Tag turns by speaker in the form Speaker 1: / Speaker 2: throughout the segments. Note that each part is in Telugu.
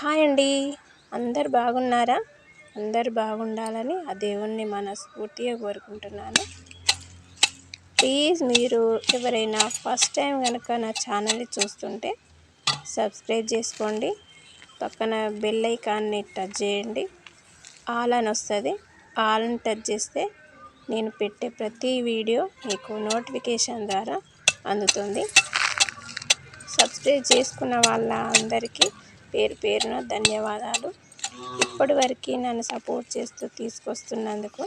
Speaker 1: హాయ్ అండి అందరు బాగున్నారా? అందరు బాగుండాలని ఆ దేవుణ్ణి మనస్ఫూర్తిగా కోరుకుంటున్నాను. ప్లీజ్ మీరు ఎవరైనా ఫస్ట్ టైం కనుక నా ఛానల్ని చూస్తుంటే సబ్స్క్రైబ్ చేసుకోండి. పక్కన బెల్ ఐకాన్ని టచ్ చేయండి. ఆల్ అని వస్తుంది. ఆల్ని టచ్ చేస్తే నేను పెట్టే ప్రతి వీడియో మీకు నోటిఫికేషన్ ద్వారా అందుతుంది. సబ్స్క్రైబ్ చేసుకున్న వాళ్ళ అందరికీ పేరు పేరున ధన్యవాదాలు. ఇప్పటి వరకు నన్ను సపోర్ట్ చేస్తూ తీసుకొస్తున్నందుకు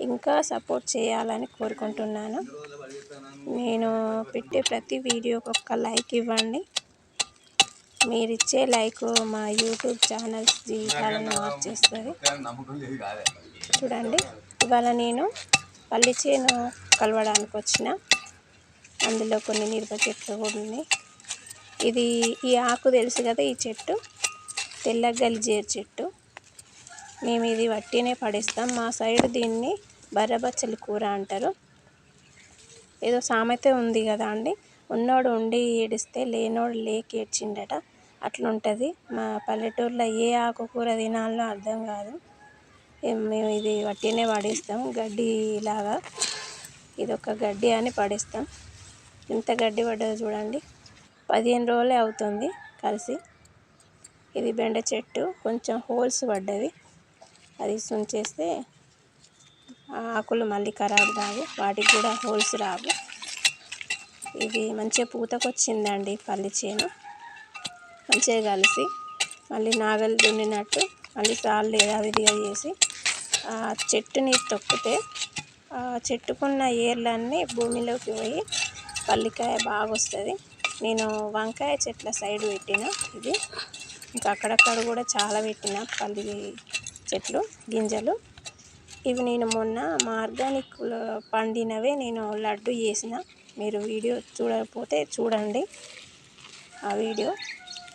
Speaker 1: ఇంకా సపోర్ట్ చేయాలని కోరుకుంటున్నాను. నేను పెట్టే ప్రతి వీడియోకి ఒక్క లైక్ ఇవ్వండి. మీరు ఇచ్చే లైక్ మా యూట్యూబ్ ఛానల్స్ జీవితాలను మార్చేస్తుంది చూడండి ఇవాళ నేను పల్లి చేను కలవడానికి వచ్చిన. అందులో కొన్ని మిరప చెట్లు కూడా ఉన్నాయి. ఇది ఈ ఆకు తెలుసు కదా ఈ చెట్టు. తెల్ల గలిజేరు చెట్టు. మేము ఇది వట్టినే పడేస్తాం. మా సైడ్ దీన్ని బర్రబచ్చలి కూర అంటారు. ఏదో సామెత ఉంది కదా అండి. ఉన్నోడు ఉండి ఏడిస్తే లేనోడు లేక ఏడ్చిండట. అట్లుంటుంది. మా పల్లెటూరులో ఏ ఆకుకూర తినాలో అర్థం కాదు. మేము ఇది వట్టినే పడేస్తాం. గడ్డి లాగా. ఇది ఒక గడ్డి అని పడేస్తాం. ఇంత గడ్డి పడ్డదో చూడండి. పదిహేను రోజులే అవుతుంది కలిసి. ఇది బెండ చెట్టు కొంచెం హోల్స్ పడ్డది అది సుంచేస్తే ఆకులు మళ్ళీ ఖరాబ్ కావు వాటికి కూడా హోల్స్ రావు. ఇది మంచిగా పూతకొచ్చిందండి పల్లి చేను. మంచిగా కలిసి మళ్ళీ నాగలి దున్నినట్టు మళ్ళీ సార్లు యథావిధిగా చేసి ఆ చెట్టుని తొక్కితే ఆ చెట్టుకున్న ఏర్లన్నీ భూమిలోకి పోయి పల్లికాయ బాగా వస్తుంది నేను వంకాయ చెట్ల సైడ్ పెట్టిన ఇది. ఇంకా అక్కడక్కడ కూడా చాలా పెట్టిన పల్లి చెట్లు గింజలు. ఇవి నేను మొన్న మా ఆర్గానిక్ పండినవే నేను లడ్డు చేసిన. మీరు వీడియో చూడకపోతే చూడండి. ఆ వీడియో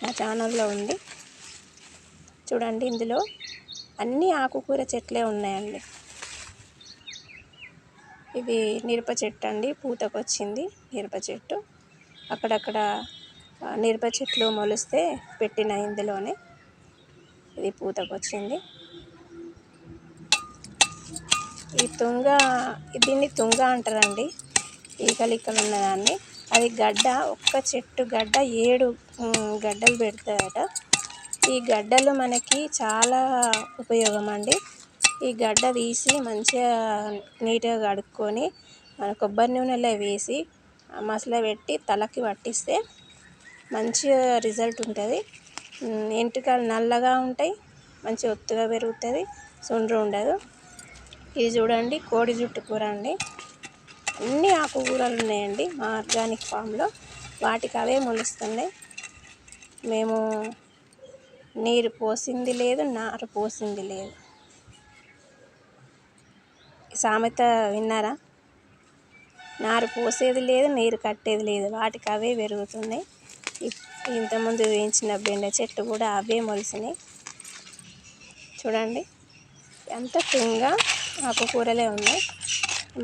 Speaker 1: నా ఛానల్లో ఉంది. చూడండి ఇందులో అన్ని ఆకుకూర చెట్లే ఉన్నాయండి. ఇది మిరప చెట్టు అండి పూతకొచ్చింది మిరప చెట్టు. అక్కడక్కడ మిరప చెట్లు మొలిస్తే పెట్టిన ఇందులోనే ఇది పూతకొచ్చింది. ఈ తుంగ దీన్ని తుంగ అంటారండి. ఈకలు ఉన్నదాన్ని అది గడ్డ ఒక్క చెట్టు గడ్డ ఏడు గడ్డలు పెడతాయట. ఈ గడ్డలు మనకి చాలా ఉపయోగం అండి ఈ గడ్డ తీసి మంచిగా నీట్గా కడుక్కొని మన కొబ్బరి నూనెలో వేసి మసలే పెట్టి తలకి పట్టిస్తే మంచిగా రిజల్ట్ ఉంటుంది. ఎంట్రుకలు నల్లగా ఉంటాయి మంచిగా ఒత్తుగా పెరుగుతుంది సుండ్రు ఉండదు. ఇది చూడండి కోడి జుట్టు కూర అండి. అన్ని ఆకుకూరలు ఉన్నాయండి మా ఆర్గానిక్ ఫామ్లో. వాటికి అవే మొలుస్తున్నాయి మేము నీరు పోసింది లేదు నారు పోసింది లేదు. సామెత విన్నారా? నారు పోసేది లేదు నీరు కట్టేది లేదు. వాటికి అవే పెరుగుతున్నాయి. ఇంతకుముందు వేయించిన బెండ చెట్టు కూడా అవే మొలిసినాయి. చూడండి. ఎంత తింగా ఆకుకూరలే ఉన్నాయి.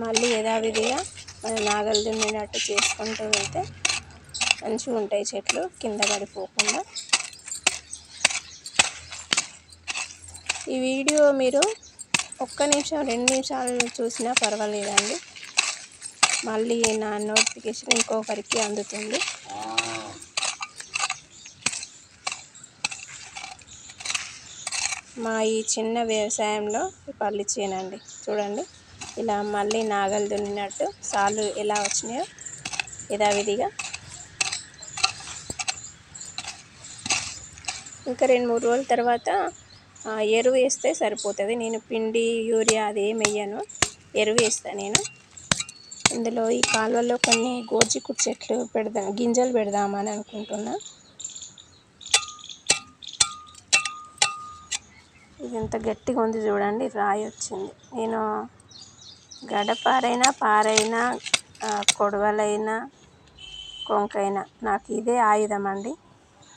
Speaker 1: మళ్ళీ యథావిధిగా మన నాగలు దున్నినట్టు చేసుకుంటూ వెళ్తే మంచిగా ఉంటాయి చెట్లు కింద పడిపోకుండా. ఈ వీడియో మీరు ఒక్క నిమిషం రెండు నిమిషాలు చూసినా పర్వాలేదండి. మళ్ళీ నా నోటిఫికేషన్ ఇంకొకరికి అందుతుంది. మా ఈ చిన్న వ్యవసాయంలో పల్లి చేనండి. చూడండి ఇలా మళ్ళీ నాగలు దున్నినట్టు సాలు ఎలా వచ్చినాయో యథావిధిగా. ఇంకా రెండు మూడు రోజుల తర్వాత ఎరువు వేస్తే సరిపోతుంది. నేను పిండి యూరియా అది ఏమి వేయను. ఎరువు వేస్తాను నేను. ఇందులో ఈ కాలువలో కొన్ని గోర్చిక్కుడు చెట్లు పెడదాం గింజలు పెడదామని అనుకుంటున్నా. ఇది ఎంత గట్టిగా ఉంది చూడండి రాయి వచ్చింది. నేను గడపారైనా పారైనా కొడవలైనా కొంకైనా నాకు ఇదే ఆయుధం అండి.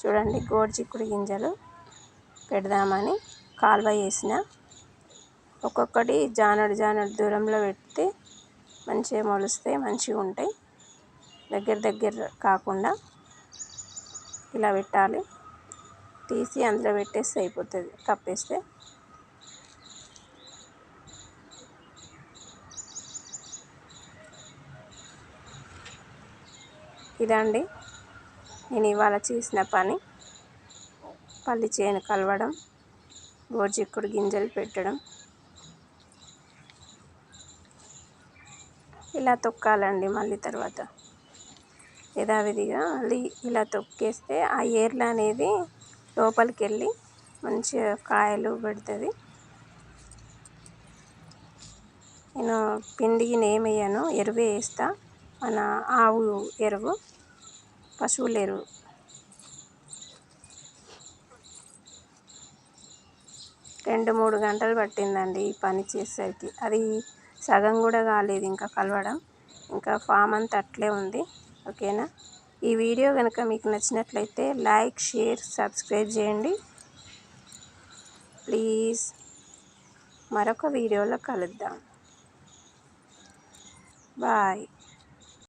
Speaker 1: చూడండి గోరుచిక్కుడు గింజలు పెడదామని కాలువ వేసిన. ఒక్కొక్కటి జానడు జానడు దూరంలో పెడితే మంచిగా మొలిస్తే మంచిగా ఉంటాయి. దగ్గర దగ్గర కాకుండా ఇలా పెట్టాలి. తీసి అందులో పెట్టేస్తే అయిపోతుంది కప్పేస్తే. ఇదండి నేను ఇవాళ చేసిన పని. పల్లి చేను కలవడం గోరుచిక్కుడు గింజలు పెట్టడం ఇలా తొక్కాలండి మళ్ళీ తర్వాత. యథావిధిగా మళ్ళీ ఇలా తొక్కేస్తే ఆ ఏర్లు అనేది లోపలికి వెళ్ళి మంచిగా కాయలు పెడుతుంది. నేను పిండికి ఏమేయను ఎరువే వేస్తా. మన ఆవు ఎరువు పశువుల ఎరువు. రెండు మూడు గంటలు పట్టిందండి ఈ పని చేసేసరికి. అది సగం కూడా కాలేదు ఇంకా కలవడం. ఇంకా ఫామ్ అంతా అట్లే ఉంది. ఓకేనా? ఈ వీడియో కనుక మీకు నచ్చినట్లయితే లైక్ షేర్ సబ్స్క్రైబ్ చేయండి. ప్లీజ్ మరొక వీడియోలో కలుద్దాం. బాయ్.